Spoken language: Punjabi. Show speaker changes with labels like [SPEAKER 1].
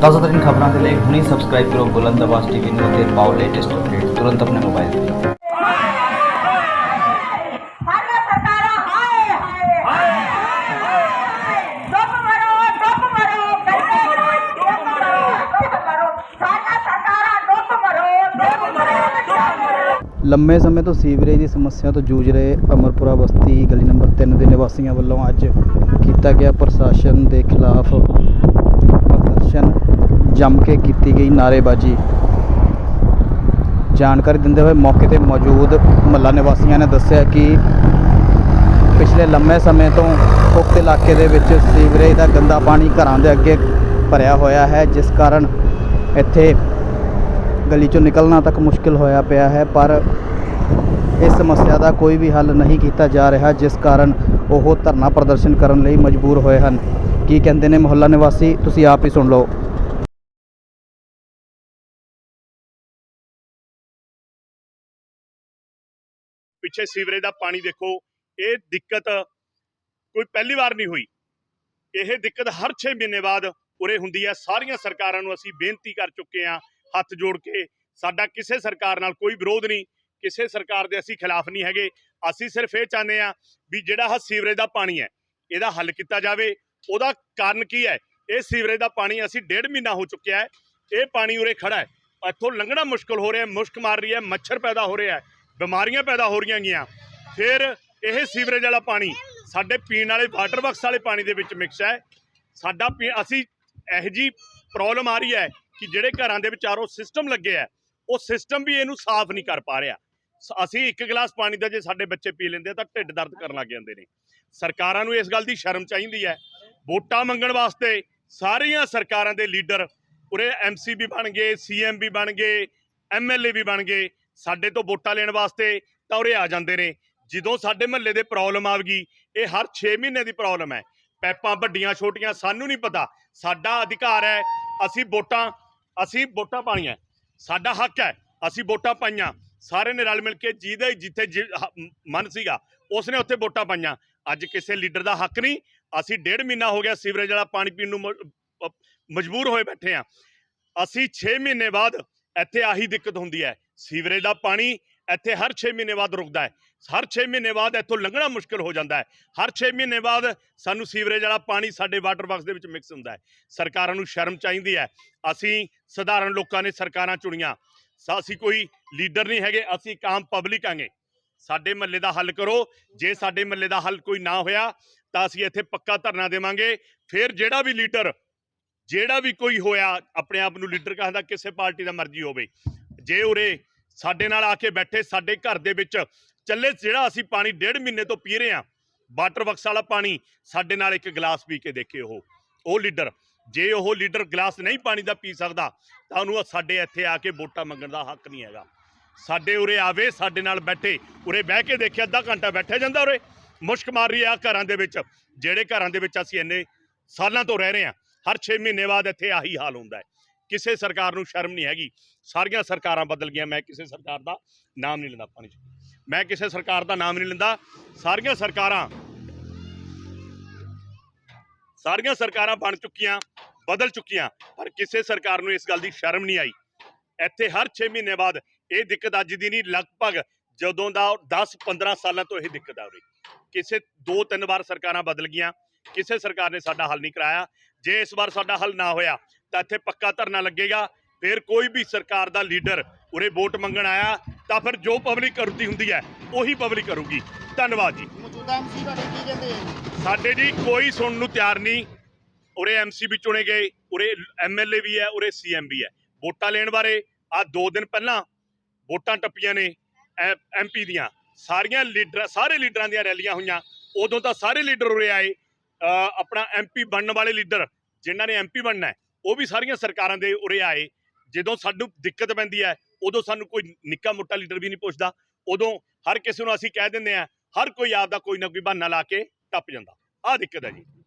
[SPEAKER 1] ਤਾਜ਼ਾ ਤਰੀਨ ਖਬਰਾਂ ਦੇ ਲਈ ਹੁਣੇ ਸਬਸਕ੍ਰਾਈਬ ਕਰੋ ਬੁਲੰਦ ਆਵਾਜ਼ ਟੀਵੀ ਨੂੰ ਅਤੇ ਪਾਓ ਲੇਟੈਸਟ ਅਪਡੇਟ ਤੁਰੰਤ ਆਪਣੇ ਮੋਬਾਈਲ ਤੇ
[SPEAKER 2] ਸਾਰੀਆਂ ਸਰਕਾਰਾਂ ਹਾਏ ਹਾਏ ਡੁੱਬ ਮਰੋ ਡੁੱਬ ਮਰੋ ਡੁੱਬ ਮਰੋ ਡੁੱਬ ਮਰੋ ਸਾਰੀਆਂ ਸਰਕਾਰਾਂ ਡੁੱਬ ਮਰੋ ਡੁੱਬ ਮਰੋ ਡੁੱਬ ਮਰੋ
[SPEAKER 3] ਲੰਮੇ ਸਮੇਂ ਤੋਂ ਸੀਵਰੇਜ ਦੀ ਸਮੱਸਿਆ ਤੋਂ ਜੂਝ ਰਹੇ ਅਮਰਪੁਰਾ ਬਸਤੀ ਗਲੀ ਨੰਬਰ 3 ਦੇ ਨਿਵਾਸੀਆਂ ਵੱਲੋਂ ਅੱਜ ਕੀਤਾ ਗਿਆ ਪ੍ਰਸ਼ਾਸਨ ਦੇ ਖਿਲਾਫ ਪ੍ਰਦਰਸ਼ਨ ਜੰਮ ਕੇ ਕੀਤੀ ਗਈ ਨਾਅਰੇਬਾਜ਼ੀ। ਜਾਣਕਾਰੀ ਦਿੰਦੇ ਹੋਏ ਮੌਕੇ ਤੇ ਮੌਜੂਦ ਮਹੱਲਾ ਨਿਵਾਸੀਆਂ ਨੇ ਦੱਸਿਆ ਕਿ ਪਿਛਲੇ ਲੰਮੇ ਸਮੇਂ ਤੋਂ ਉਕਤ ਇਲਾਕੇ ਦੇ ਵਿੱਚ ਸੀਵਰੇਜ ਦਾ ਗੰਦਾ ਪਾਣੀ ਘਰਾਂ ਦੇ ਅੱਗੇ ਭਰਿਆ ਹੋਇਆ ਹੈ, ਜਿਸ ਕਾਰਨ ਇੱਥੇ ਗਲੀ ਚੋਂ ਨਿਕਲਣਾ ਤੱਕ ਮੁਸ਼ਕਿਲ ਹੋਇਆ ਪਿਆ ਹੈ, ਪਰ ਇਸ ਸਮੱਸਿਆ ਦਾ ਕੋਈ ਵੀ ਹੱਲ ਨਹੀਂ ਕੀਤਾ ਜਾ ਰਿਹਾ, ਜਿਸ ਕਾਰਨ ਉਹ ਧਰਨਾ ਪ੍ਰਦਰਸ਼ਨ ਕਰਨ ਲਈ ਮਜਬੂਰ ਹੋਏ ਹਨ। ਕੀ ਕਹਿੰਦੇ ਨੇ ਮੁਹੱਲਾ ਨਿਵਾਸੀ? ਤੁਸੀਂ ਆਪ ਹੀ ਸੁਣ ਲਓ।
[SPEAKER 4] ਪਿੱਛੇ ਸੀਵਰੇਜ ਦਾ ਪਾਣੀ ਦੇਖੋ, ਇਹ ਦਿੱਕਤ ਕੋਈ ਪਹਿਲੀ ਵਾਰ ਨਹੀਂ ਹੋਈ। ਇਹ ਦਿੱਕਤ ਹਰ 6 ਮਹੀਨੇ ਬਾਅਦ ਉਰੇ ਹੁੰਦੀ ਹੈ। ਸਾਰੀਆਂ ਸਰਕਾਰਾਂ ਨੂੰ ਅਸੀਂ ਬੇਨਤੀ ਕਰ ਚੁੱਕੇ ਹਾਂ, ਹੱਥ ਜੋੜ ਕੇ। ਸਾਡਾ ਕਿਸੇ ਸਰਕਾਰ ਨਾਲ ਕੋਈ ਵਿਰੋਧ ਨਹੀਂ, ਕਿਸੇ ਸਰਕਾਰ ਦੇ ਅਸੀਂ ਖਿਲਾਫ ਨਹੀਂ ਹੈਗੇ। ਅਸੀਂ ਸਿਰਫ ਇਹ ਚਾਹੁੰਦੇ ਹਾਂ ਵੀ ਜਿਹੜਾ ਆਹ ਸੀਵਰੇਜ ਦਾ ਪਾਣੀ ਹੈ, ਇਹਦਾ ਹੱਲ ਕੀਤਾ ਜਾਵੇ। ਉਹਦਾ ਕਾਰਨ ਕੀ ਹੈ? ਇਹ ਸੀਵਰੇਜ ਦਾ ਪਾਣੀ ਅਸੀਂ ਡੇਢ ਮਹੀਨਾ ਹੋ ਚੁੱਕਿਆ ਹੈ। ਇਹ ਪਾਣੀ ਉਰੇ ਖੜਾ ਹੈ। ਇੱਥੋਂ ਲੰਘਣਾ ਮੁਸ਼ਕਲ ਹੋ ਰਿਹਾ ਮੁਸ਼ਕ ਮਾਰ ਰਹੀ ਹੈ, ਮੱਛਰ ਪੈਦਾ ਹੋ ਰਿਹਾ ਹੈ, ਬਿਮਾਰੀਆਂ ਪੈਦਾ ਹੋ ਰਹੀਆਂ ਗੀਆਂ ਫਿਰ ਇਹ ਸੀਵਰੇਜ ਵਾਲਾ ਪਾਣੀ ਸਾਡੇ ਪੀਣ ਵਾਲੇ, ਵਾਟਰ ਬਕਸ ਵਾਲੇ ਪਾਣੀ ਦੇ ਵਿੱਚ ਮਿਕਸ ਹੈ। ਸਾਡਾ ਪੀ- ਅਸੀਂ ਇਹੋ ਜੀ ਪ੍ਰੋਬਲਮ ਆ ਰਹੀ ਹੈ ਕਿ ਜਿਹੜੇ ਘਰਾਂ ਦੇ ਵਿਚਾਰੋ ਸਿਸਟਮ ਲੱਗੇ ਆ ਉਹ ਸਿਸਟਮ ਵੀ ਇਹਨੂੰ ਸਾਫ਼ ਨਹੀਂ ਕਰ ਪਾ ਰਿਹਾ। ਸ- ਅਸੀਂ ਇੱਕ ਗਲਾਸ ਪਾਣੀ ਦਾ ਜੇ ਸਾਡੇ ਬੱਚੇ ਪੀ ਲੈਂਦੇ ਤਾਂ ਢਿੱਡ ਦਰਦ ਕਰਨ ਲੱਗ ਜਾਂਦੇ ਨੇ। ਸਰਕਾਰਾਂ ਨੂੰ ਇਸ ਗੱਲ ਦੀ ਸ਼ਰਮ ਚਾਹੀਦੀ ਹੈ ਵੋਟਾਂ ਮੰਗਣ ਵਾਸਤੇ ਸਾਰੀਆਂ ਸਰਕਾਰਾਂ ਦੇ ਲੀਡਰ ਉਰੇ ਐਮਸੀ ਵੀ ਬਣ ਗਏ ਸੀਐਮ ਵੀ ਬਣ ਗਏ ਐਮਐਲਏ ਵੀ ਬਣ ਗਏ, ਸਾਡੇ ਤੋਂ ਵੋਟਾਂ ਲੈਣ ਵਾਸਤੇ ਤਾਂ ਉਰੇ ਆ ਜਾਂਦੇ ਨੇ। ਜਦੋਂ ਸਾਡੇ ਮਹੱਲੇ ਦੇ ਪ੍ਰੋਬਲਮ ਆਵਗੀ, ਇਹ ਹਰ 6 ਮਹੀਨੇ ਦੀ ਪ੍ਰੋਬਲਮ ਹੈ। ਪੈਪਾਂ ਵੱਡੀਆਂ, ਛੋਟੀਆਂ, ਸਾਨੂੰ ਨਹੀਂ ਪਤਾ। ਸਾਡਾ ਅਧਿਕਾਰ ਹੈ, ਅਸੀਂ ਵੋਟਾਂ ਅਸੀਂ ਵੋਟਾਂ ਪਾਣੀਆਂ ਸਾਡਾ ਹੱਕ ਹੈ, ਅਸੀਂ ਵੋਟਾਂ ਪਾਈਆਂ। ਸਾਰੇ ਨੇ ਰਲ ਮਿਲ ਕੇ ਜਿਹਦੇ ਜਿੱਥੇ ਜਿ- ਮਨ ਸੀਗਾ, ਉਸਨੇ ਉੱਥੇ ਵੋਟਾਂ ਪਾਈਆਂ। ਅੱਜ ਕਿਸੇ ਲੀਡਰ ਦਾ ਹੱਕ ਨਹੀਂ ਅਸੀਂ ਡੇਢ ਮਹੀਨਾ ਹੋ ਗਿਆ ਸੀਵਰੇਜ ਵਾਲਾ ਪਾਣੀ ਪੀਣ ਨੂੰ ਮਜਬੂਰ ਹੋਏ ਬੈਠੇ ਆ ਅਸੀਂ 6 ਮਹੀਨੇ ਬਾਅਦ ਇੱਥੇ ਆਹੀ ਦਿੱਕਤ ਹੁੰਦੀ ਹੈ। ਸੀਵਰੇਜ ਦਾ ਪਾਣੀ ਇੱਥੇ ਹਰ 6 ਮਹੀਨੇ ਬਾਅਦ ਰੁਕਦਾ ਹੈ। ਹਰ 6 ਮਹੀਨੇ ਬਾਅਦ ਇੱਥੋਂ ਲੰਘਣਾ ਮੁਸ਼ਕਲ ਹੋ ਜਾਂਦਾ ਹੈ। ਹਰ 6 ਮਹੀਨੇ ਬਾਅਦ ਸਾਨੂੰ ਸੀਵਰੇਜ ਵਾਲਾ ਪਾਣੀ ਸਾਡੇ ਵਾਟਰ ਬਾਕਸ ਦੇ ਵਿੱਚ ਮਿਕਸ ਹੁੰਦਾ ਹੈ। ਸਰਕਾਰਾਂ ਨੂੰ ਸ਼ਰਮ ਚਾਹੀਦੀ ਹੈ। ਅਸੀਂ ਸਧਾਰਨ ਲੋਕਾਂ ਨੇ ਸਰਕਾਰਾਂ ਚੁਣੀਆਂ। ਸਾ- ਅਸੀਂ ਕੋਈ ਲੀਡਰ ਨਹੀਂ ਹੈਗੇ, ਅਸੀਂ ਇੱਕ ਆਮ ਪਬਲਿਕ ਆਂਗੇ। ਸਾਡੇ ਮਹੱਲੇ ਦਾ ਹੱਲ ਕਰੋ। ਜੇ ਸਾਡੇ ਮਹੱਲੇ ਦਾ ਹੱਲ ਕੋਈ ਨਾ ਹੋਇਆ, ਤਾਂ ਅਸੀਂ ਇੱਥੇ ਪੱਕਾ ਧਰਨਾ ਦੇਵਾਂਗੇ। ਫਿਰ ਜਿਹੜਾ ਵੀ ਲੀਡਰ, ਜਿਹੜਾ ਵੀ ਕੋਈ ਹੋਇਆ, ਆਪਣੇ ਆਪ ਨੂੰ ਲੀਡਰ ਕਹਿੰਦਾ ਕਿਸੇ ਪਾਰਟੀ ਦਾ ਮਰਜ਼ੀ ਹੋਵੇ। ਜੇ ਉਰੇ ਸਾਡੇ ਨਾਲ ਆ ਕੇ ਬੈਠੇ, ਸਾਡੇ ਘਰ ਦੇ ਵਿੱਚ ਚੱਲੇ, ਜਿਹੜਾ ਅਸੀਂ ਪਾਣੀ ਡੇਢ ਮਹੀਨੇ ਤੋਂ ਪੀ ਰਹੇ ਹਾਂ, ਵਾਟਰ ਬਕਸ ਵਾਲਾ ਪਾਣੀ, ਸਾਡੇ ਨਾਲ ਇੱਕ ਗਲਾਸ ਪੀ ਕੇ ਦੇਖੇ ਉਹ। ਉਹ ਲੀਡਰ, ਜੇ ਉਹ ਲੀਡਰ ਗਲਾਸ ਨਹੀਂ ਪਾਣੀ ਦਾ ਪੀ ਸਕਦਾ, ਤਾਂ ਉਹਨੂੰ ਸਾਡੇ ਇੱਥੇ ਆ ਕੇ ਵੋਟਾਂ ਮੰਗਣ ਦਾ ਹੱਕ ਨਹੀਂ ਹੈਗਾ। ਸਾਡੇ ਉਰੇ ਆਵੇ, ਸਾਡੇ ਨਾਲ ਬੈਠੇ। ਉਰੇ ਬਹਿ ਕੇ ਦੇਖਿਆ ਅੱਧਾ ਘੰਟਾ ਬੈਠਿਆ ਜਾਂਦਾ ਉਰੇ। ਮੁਸ਼ਕ ਮਾਰ ਰਹੀ ਆ ਘਰਾਂ ਦੇ ਵਿੱਚ। ਜਿਹੜੇ ਘਰਾਂ ਦੇ ਵਿੱਚ ਅਸੀਂ ਇੰਨੇ ਸਾਲਾਂ ਤੋਂ ਰਹਿ ਰਹੇ ਹਾਂ, ਹਰ 6 ਮਹੀਨੇ ਬਾਅਦ ਇੱਥੇ ਆਹੀ ਹਾਲ ਹੁੰਦਾ ਹੈ। ਕਿਸੇ ਸਰਕਾਰ ਨੂੰ ਸ਼ਰਮ ਨਹੀਂ ਹੈਗੀ। ਸਾਰੀਆਂ ਸਰਕਾਰਾਂ ਬਦਲ ਗਈਆਂ, ਮੈਂ ਕਿਸੇ ਸਰਕਾਰ ਦਾ ਨਾਮ ਨਹੀਂ ਲੈਂਦਾ ਪਾਣੀ 'ਚ ਮੈਂ ਕਿਸੇ ਸਰਕਾਰ ਦਾ ਨਾਮ ਨਹੀਂ ਲੈਂਦਾ। ਸਾਰੀਆਂ ਸਰਕਾਰਾਂ ਸਾਰੀਆਂ ਸਰਕਾਰਾਂ ਬਣ ਚੁੱਕੀਆਂ, ਬਦਲ ਚੁੱਕੀਆਂ, ਪਰ ਕਿਸੇ ਸਰਕਾਰ ਨੂੰ ਇਸ ਗੱਲ ਦੀ ਸ਼ਰਮ ਨਹੀਂ ਆਈ। ਇੱਥੇ ਹਰ 6 ਮਹੀਨੇ ਬਾਅਦ ਇਹ ਦਿੱਕਤ ਅੱਜ ਦੀ ਨਹੀਂ ਲਗਭਗ ਜਦੋਂ ਦਾ 10 15 ਸਾਲਾਂ ਤੋਂ ਇਹ ਦਿੱਕਤ ਆ ਰਹੀ। ਕਿਸੇ ਦੋ ਤਿੰਨ ਵਾਰ ਸਰਕਾਰਾਂ ਬਦਲ ਗਈਆਂ ਕਿਸੇ ਸਰਕਾਰ ਨੇ ਸਾਡਾ ਹੱਲ ਨਹੀਂ ਕਰਾਇਆ। ਜੇ ਇਸ ਵਾਰ ਸਾਡਾ ਹੱਲ ਨਾ ਹੋਇਆ ਤਾਂ ਇੱਥੇ ਪੱਕਾ ਧਰਨਾ ਲੱਗੇਗਾ। ਫਿਰ ਕੋਈ ਵੀ ਸਰਕਾਰ ਦਾ ਲੀਡਰ ਉਰੇ ਵੋਟ ਮੰਗਣ ਆਇਆ ਤਾਂ ਫਿਰ ਜੋ ਪਬਲਿਕ ਕਰਦੀ ਹੁੰਦੀ ਹੈ ਉਹੀ ਪਬਲਿਕ ਕਰੂਗੀ। ਧੰਨਵਾਦ ਜੀ।
[SPEAKER 5] ਮੌਜੂਦਾ ਐਮਸੀ ਤੁਹਾਡੇ ਕੀ ਕਹਿੰਦੇ ਆ
[SPEAKER 4] ਸਾਡੇ ਜੀ ਕੋਈ ਸੁਣਨ ਨੂੰ ਤਿਆਰ ਨਹੀਂ। ਉਰੇ ਐਮਸੀ ਵੀ ਚੁਣੇ ਗਏ ਉਰੇ ਐਮਐਲਏ ਵੀ ਹੈ ਉਰੇ ਸੀਐਮ ਵੀ ਹੈ। ਵੋਟਾਂ ਲੈਣ ਬਾਰੇ ਆ ਦੋ ਦਿਨ ਪਹਿਲਾਂ ਵੋਟਾਂ ਟੱਪੀਆਂ ਨੇ ਐਮਪੀ ਦੀਆਂ। ਸਾਰੀਆਂ ਲੀਡਰ ਸਾਰੇ ਲੀਡਰਾਂ ਦੀਆਂ ਰੈਲੀਆਂ ਹੋਈਆਂ। ਉਦੋਂ ਤਾਂ ਸਾਰੇ ਲੀਡਰ ਉਰੇ ਆਏ। ਅ, ਆਪਣਾ ਐਮਪੀ ਬਣਨ ਵਾਲੇ ਲੀਡਰ ਜਿਨ੍ਹਾਂ ਨੇ ਐਮਪੀ ਬਣਨਾ ਉਹ ਵੀ ਸਾਰੀਆਂ ਸਰਕਾਰਾਂ ਦੇ ਉਰੇ ਆਏ। ਜਦੋਂ ਸਾਨੂੰ ਦਿੱਕਤ ਪੈਂਦੀ ਹੈ ਉਦੋਂ ਸਾਨੂੰ ਕੋਈ ਨਿੱਕਾ ਮੋਟਾ ਲੀਡਰ ਵੀ ਨਹੀਂ ਪੁੱਛਦਾ। ਉਦੋਂ ਹਰ ਕਿਸੇ ਨੂੰ ਅਸੀਂ ਕਹਿ ਦਿੰਦੇ ਆ ਹਰ ਕੋਈ ਆਪਦਾ ਕੋਈ ਨਾ ਕੋਈ ਬਹਾਨਾ ਲਾ ਕੇ ਟੱਪ ਜਾਂਦਾ। ਆਹ ਦਿੱਕਤ ਹੈ ਜੀ।